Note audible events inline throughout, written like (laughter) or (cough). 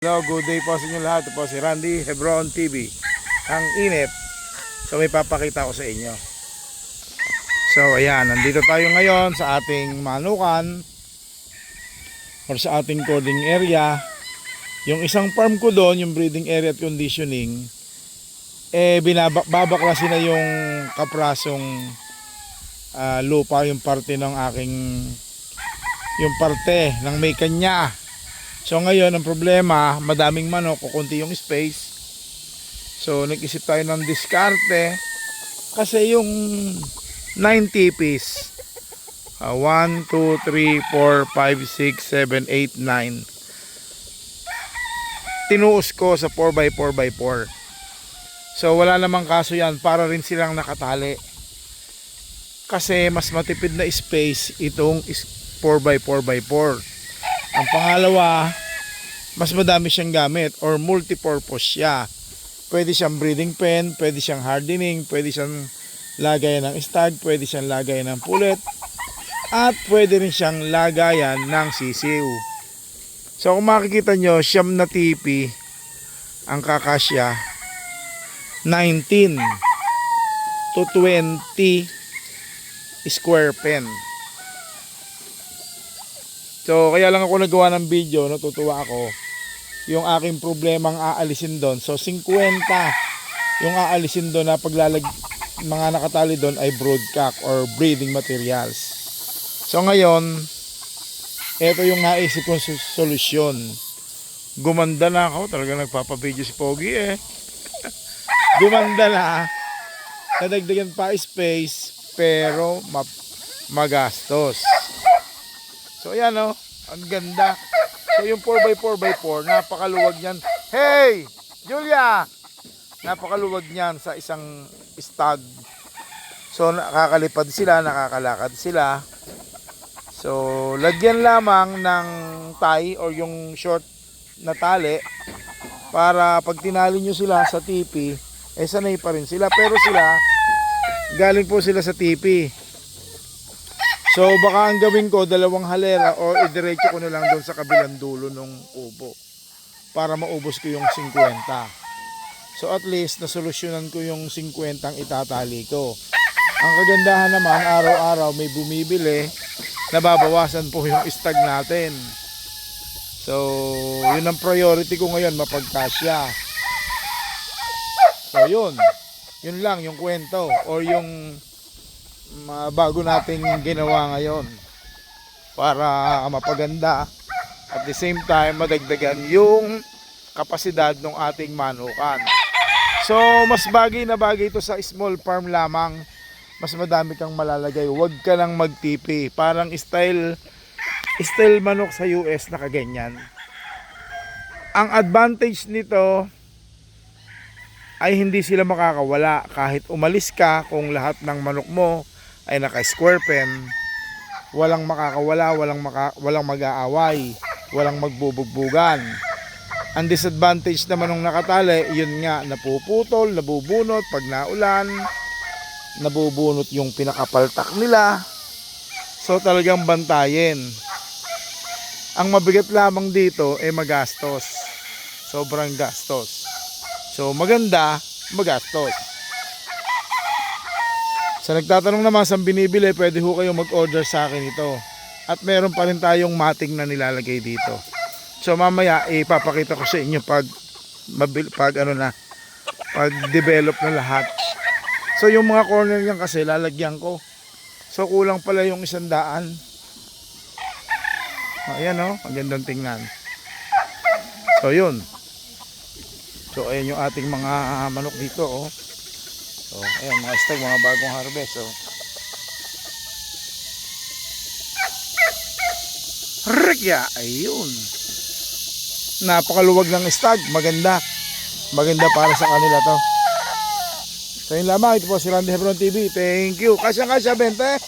Hello, good day po sa inyo lahat. Ito po si Randy Hebron TV. Ang init. So may papakita ko sa inyo. So ayan, nandito tayo ngayon sa ating manukan or sa ating coding area. Yung isang farm ko doon, yung breeding area at conditioning, eh binababaklasin na yung kaprasong ah, lupa, yung parte ng aking yung parte ng may kanya. So ngayon ang problema, madaming manok, kukunti yung space. So nag-isip tayo ng diskarte kasi yung 90 piece 1, 2, 3, 4, 5, 6, 7, 8, 9 tinuos ko sa 4x4x4 so wala namang kaso yan para rin silang nakatali. Kasi mas matipid na space itong is- 4x4x4 ang pangalawa, mas madami siyang gamit or multipurpose siya. Pwede siyang breeding pen, pwede siyang hardening, pwede siyang lagayan ng stag, pwede siyang lagayan ng pullet, at pwede rin siyang lagayan ng sisiw. So kung makikita nyo, siyam na tipi ang kakasya 19 to 20 square pen. So, kaya lang ako nagawa ng video, natutuwa ako. Yung aking problemang aalisin doon. So, 50 yung aalisin doon na paglalag mga nakatali doon ay broodcock or breeding materials. So, ngayon, ito yung naisip kong solusyon. Gumanda na ako. Talaga nagpapabideo si Pogi eh. (laughs) Gumanda na. Nadagdagan pa space pero ma- magastos. So ayan oh, ang ganda. So yung 4x4x4, napakaluwag niyan. Hey! Julia! Napakaluwag niyan sa isang stag. So nakakalipad sila, nakakalakad sila. So lagyan lamang ng tie or yung short na tali para pag tinali nyo sila sa tipi, eh sanay pa rin sila. Pero sila, galing po sila sa tipi. So baka ang gawin ko dalawang halera o idiretso ko na lang doon sa kabilang dulo ng ubo para maubos ko yung 50. So at least nasolusyonan ko yung 50 ang itatali ko. Ang kagandahan naman araw-araw may bumibili nababawasan po yung stag natin. So yun ang priority ko ngayon mapagkasya. So yun. Yun lang yung kwento or yung bago nating ginawa ngayon para mapaganda at the same time madagdagan yung kapasidad ng ating manukan. So mas bagay na bagay ito sa small farm lamang. Mas madami kang malalagay. Huwag ka lang magtipi. Parang style style manok sa US na kaganyan. Ang advantage nito ay hindi sila makakawala kahit umalis ka kung lahat ng manok mo ay naka square pen walang makakawala walang maka, walang mag-aaway walang magbubugbugan. Ang disadvantage naman ng nakatali yun nga napuputol nabubunot pag naulan nabubunot yung pinakapaltak nila. So talagang bantayin. Ang mabigat lamang dito ay magastos. Sobrang gastos. So maganda magastos sa nagtatanong naman saan binibili, pwede ho kayo mag-order sa akin ito. At meron pa rin tayong mating na nilalagay dito. So mamaya ipapakita ko sa inyo pag mabil, pag ano na pag develop na lahat. So yung mga corner yan kasi lalagyan ko. So kulang pala yung isang daan. Ayan oh, ang tingnan. So yun. So ayan yung ating mga manok dito oh. So, ayan, mga stag, mga bagong harvest. So, Rikya, ayun. Napakaluwag ng stag, maganda. Maganda para sa kanila to. So, yun lamang. Ito po si Randy Hebron TV. Thank you. Kasya kasya, bente.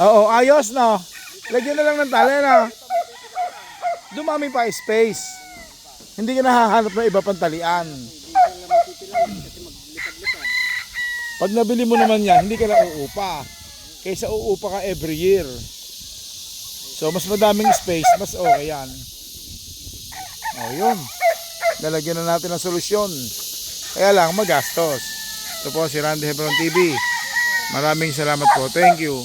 Oo, ayos no. Lagyan na lang ng tali na. Dumami pa space. Hindi ka nahahanap ng iba pang talian. Pag nabili mo naman yan, hindi ka na uupa. Kaysa uupa ka every year. So, mas madaming space, mas okay yan. O yun. Lalagyan na natin ng solusyon. Kaya lang, magastos. Ito po si Randy Hebron TV. Maraming salamat po. Thank you.